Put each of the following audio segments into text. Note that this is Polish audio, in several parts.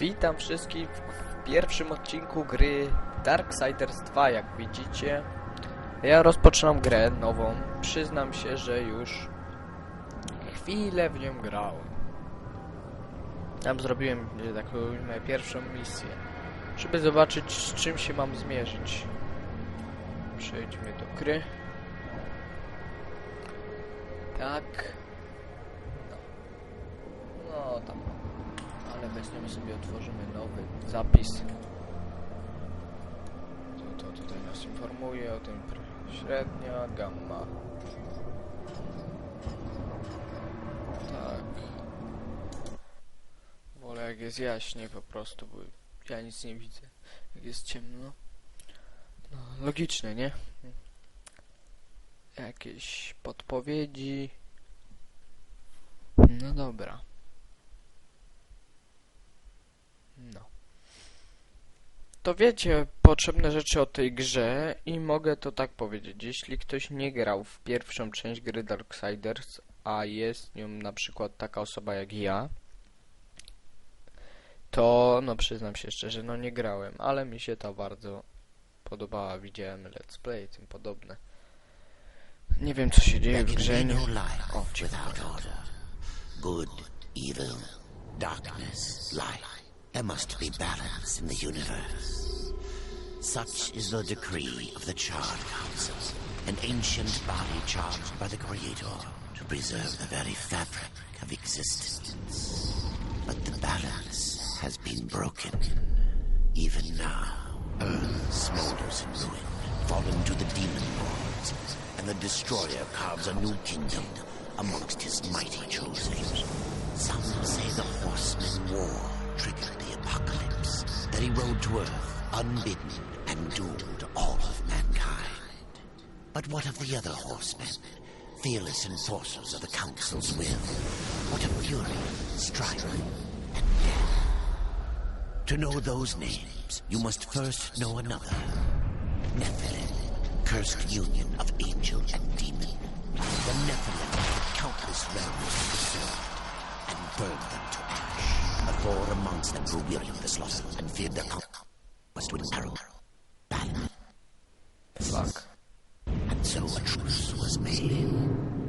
Witam wszystkich w pierwszym odcinku gry Darksiders 2, jak widzicie. Ja rozpoczynam grę nową. Przyznam się, że już chwilę w nią grałem. Tam zrobiłem, tak moją pierwszą misję. Żeby zobaczyć, z czym się mam zmierzyć. Przejdźmy do gry. Tak. No. No tam. Ale weźmiemy sobie, otworzymy nowy zapis. To, to tutaj nas informuje o tym średnia, gamma. Tak. Wolę jak jest jaśnie po prostu, bo ja nic nie widzę. Jak jest ciemno. No, logiczne, nie? Jakieś podpowiedzi. No dobra. No. To wiecie potrzebne rzeczy o tej grze i mogę to tak powiedzieć. Jeśli ktoś nie grał w pierwszą część gry Darksiders, a jest nią na przykład taka osoba jak ja, to no przyznam się szczerze, no nie grałem, ale mi się ta bardzo podobała. Widziałem let's play i tym podobne. Nie wiem co się dzieje w grze. O. Good, evil, darkness, light. There must be balance in the universe. Such is the decree of the Charred Council, an ancient body charged by the Creator to preserve the very fabric of existence. But the balance has been broken. Even now, Earth smolders in ruin, fallen to the demon lords, and the Destroyer carves a new kingdom amongst his mighty chosen. Some say the Horseman War triggered that he rode to Earth unbidden and doomed all of mankind. But what of the other horsemen, fearless enforcers of the Council's will? What of fury, strife, and death? To know those names, you must first know another. Nephilim, cursed union of angel and demon. The Nephilim the countless realms preserved and burned them to. The four amongst them grew weary of the slaughter and feared their conquest with narrow battle. Fuck. And so a truce was made.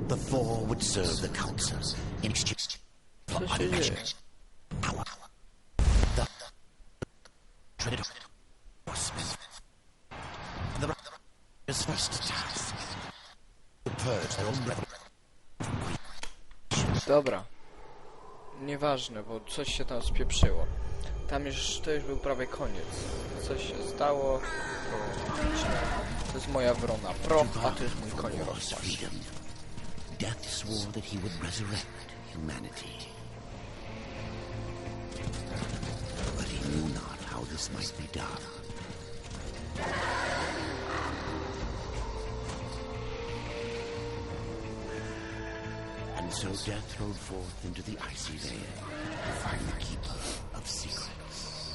The four would serve the council in exchange for Co się dzieje? unimaginable power. The dreaded horsemen. The Raptors' first task to purge their own revel. Dobra. Nieważne, bo coś się tam spieprzyło. Tam już, to już był prawie koniec. Coś się stało. To, to jest moja wrona pro, a to jest mój koń War's rozpacz. freedom. Death swore that he would resurrect humanity. But he knew not how this might be done. And so death rode forth into the icy veil to find the keeper of secrets.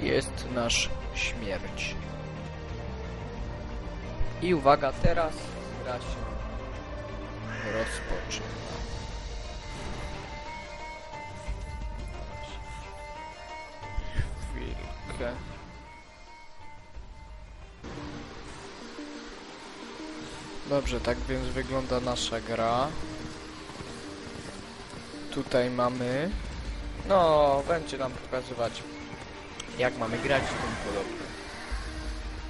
Jest nasz śmierć. I uwaga, teraz gra się rozpoczyna. Chwilkę. Dobrze, tak więc wygląda nasza gra. Tutaj mamy... No, będzie nam pokazywać jak mamy grać i tym podobne.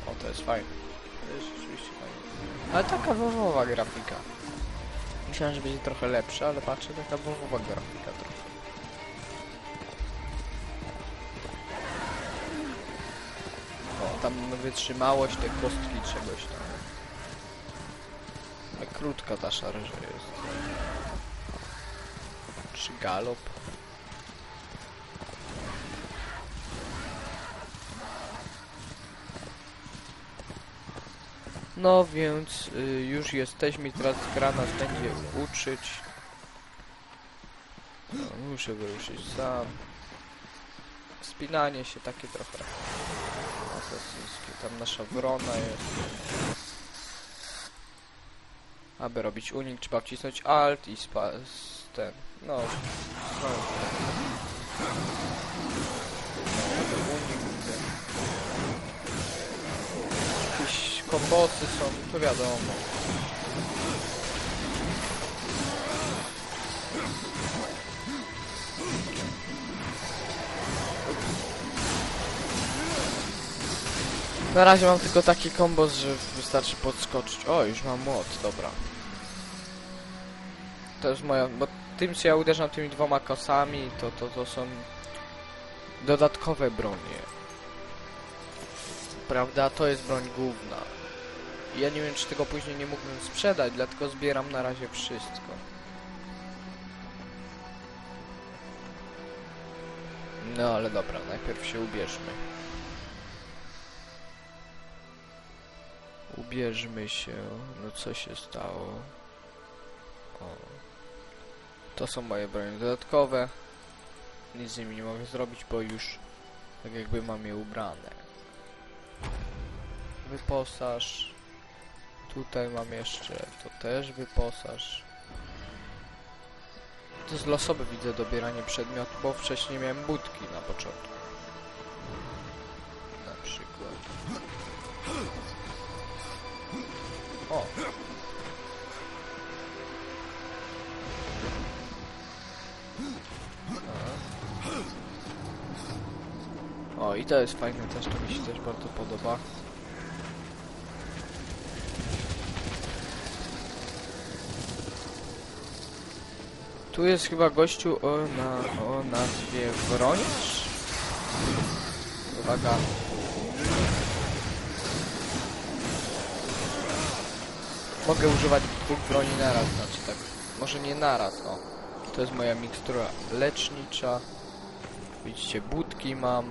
O, to jest fajne. Ale taka wowowa grafika. Myślałem, że będzie trochę lepsza, ale patrzę, taka wowowa grafika trochę. O, tam wytrzymałość, te kostki czegoś tam. Ale krótka ta szarża jest. Czy galop? No więc y, już jesteśmy, teraz gra nas będzie uczyć Muszę wyruszyć sam. Spinanie się takie trochę asesyńskie. Tam nasza wrona jest. Aby robić unik, trzeba wcisnąć Alt i spa ten. No. no. Kombosy są, to wiadomo. Na razie mam tylko taki kombos, że wystarczy podskoczyć. O, już mam młot, dobra. To jest moja, bo tym co ja uderzam tymi dwoma kosami, to, to, to są dodatkowe bronie. Prawda, to jest broń główna. Ja nie wiem, czy tego później nie mógłbym sprzedać, dlatego zbieram na razie wszystko. No ale dobra, najpierw się ubierzmy. Ubierzmy się. No co się stało? O. To są moje bronie dodatkowe. Nic z nimi nie mogę zrobić, bo już tak jakby mam je ubrane. Wyposaż. Tutaj mam jeszcze, to też wyposaż. To jest losowe widzę dobieranie przedmiotu, bo wcześniej miałem budki na początku. Na przykład. O! O, i to jest fajne też, to mi się też bardzo podoba. Tu jest chyba gościu o, na, o nazwie Wroniarz? Uwaga. Mogę używać dwóch broni naraz, znaczy tak, może nie naraz, o. To jest moja mikstura lecznicza. Widzicie, budki mam.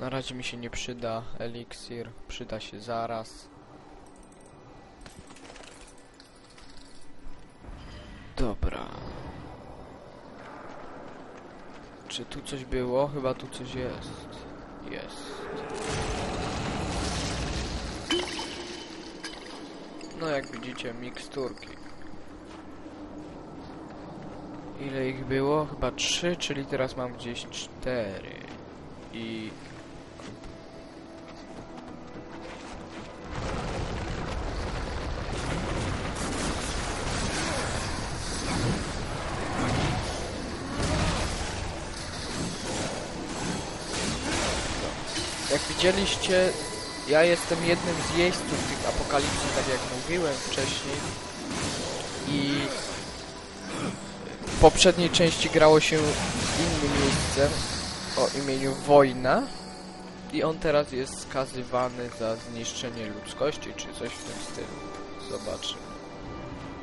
Na razie mi się nie przyda eliksir, przyda się zaraz. Dobra. Czy tu coś było? Chyba tu coś jest. Jest. No jak widzicie, miksturki. Ile ich było? Chyba trzy, czyli teraz mam gdzieś cztery. I... Jak widzieliście, ja jestem jednym z jeźdźców tych apokalipsy, tak jak mówiłem wcześniej. I w poprzedniej części grało się innym miejscem o imieniu Wojna. I on teraz jest skazywany za zniszczenie ludzkości, czy coś w tym stylu. Zobaczymy.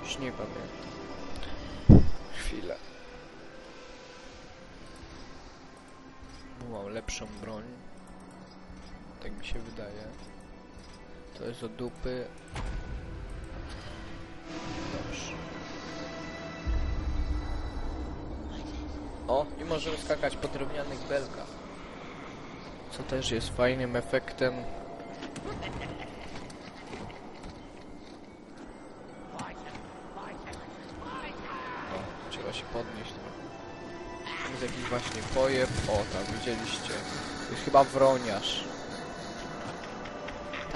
Już nie pamiętam. Chwilę. Bo lepszą broń. Tak mi się wydaje. To jest od dupy. Dobrze. O, i możemy skakać po drewnianych belkach. Co też jest fajnym efektem. O, trzeba się podnieść. Tam jest jakiś właśnie pojeb. O, tam widzieliście. To jest chyba wroniarz.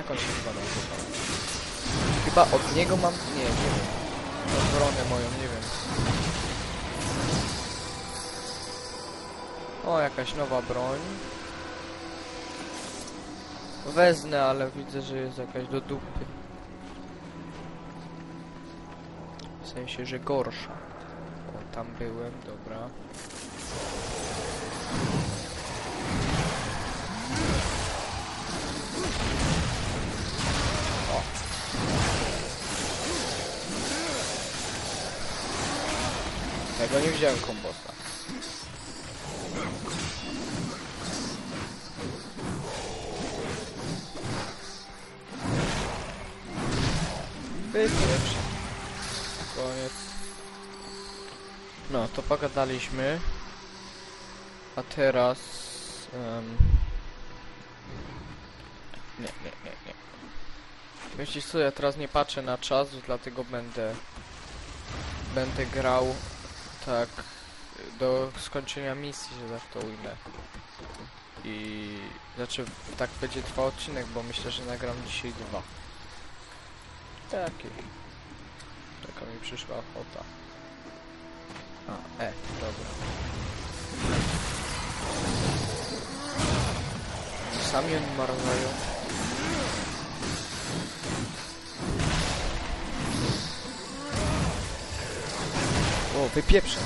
Tak on się chyba nazywa. Chyba od niego mam... Nie, nie wiem. Tą wronę moją, nie wiem. O, jakaś nowa broń. Wezmę, ale widzę, że jest jakaś do dupy. W sensie, że gorsza. O, tam byłem, dobra. O. Tego nie wziąłem kombosa. Lepszy. Koniec. No, to pogadaliśmy. A teraz... em, Nie, nie, nie, nie. Wiecie co, ja teraz nie patrzę na czas, dlatego będę... Będę grał tak do skończenia misji, tak to ujmę. I... Znaczy, tak będzie trwał odcinek, bo myślę, że nagram dzisiaj dwa. Taki. Taka mi przyszła ochota. A, e, dobra. Sami oni marnują. O, wypieprzę.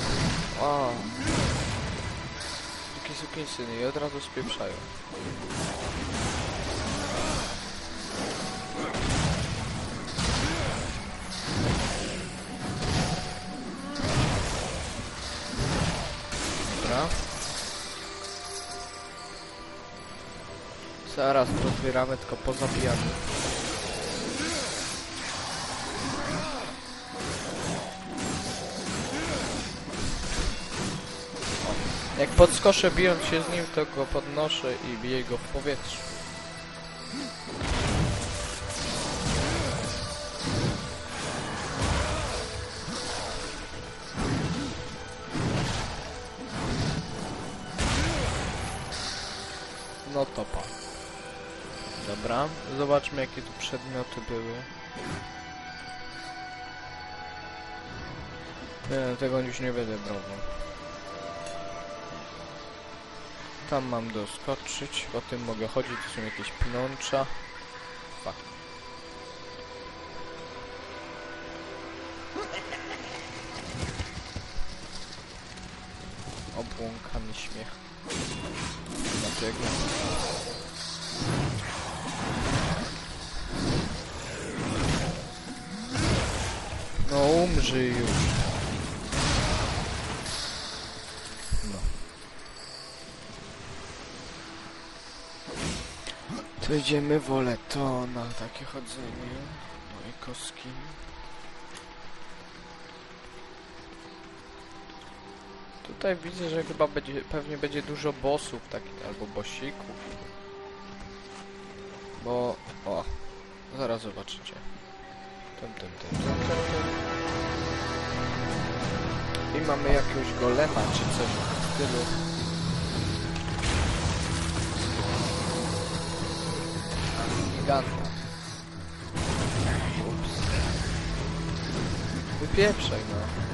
O. Takie sukiensyny i od razu spieprzają. Dobra. Zaraz rozbieramy, tylko pozabijamy. Jak podskoszę bijąc się z nim, to go podnoszę i biję go w powietrzu. No topa. Dobra, zobaczmy jakie tu przedmioty były. Nie, tego już nie będę brał. Tam mam doskoczyć, po tym mogę chodzić, to są jakieś pinącza. Fuck. Obłąkany śmiech. No umrzyj już. To idziemy wolę to na takie chodzenie. No i koski. Tutaj widzę, że chyba będzie, pewnie będzie dużo bossów takich, albo bossików. Bo, o, zaraz zobaczycie. Tym, tym, tym, tym, tym. I mamy jakiegoś golema, czy coś w tym stylu. Giganta. Ups. Wypieprzaj, no.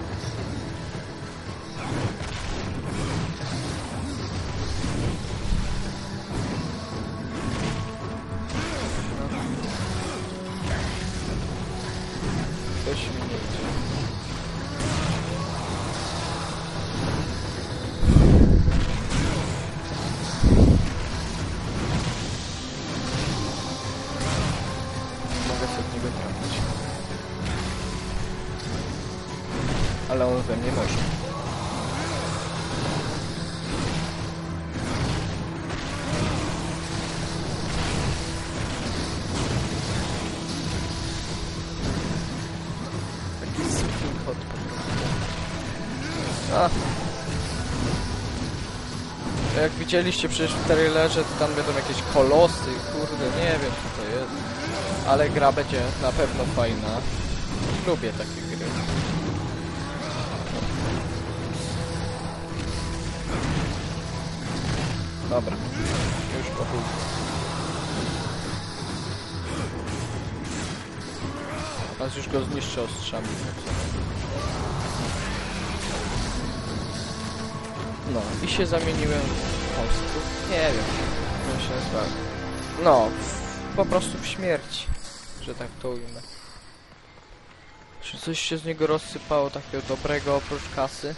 A. Jak widzieliście przecież w trailerze, to tam będą jakieś kolosy, kurde, nie wiem co to jest. Ale gra będzie na pewno fajna. Lubię takie gry. Dobra, już po. Teraz już go zniszczę ostrzami. No, i się zamieniłem w monstru. Nie wiem, jak się nazywa. No, w, po prostu w śmierć, że tak to ujmę. Czy coś się z niego rozsypało takiego dobrego oprócz kasy?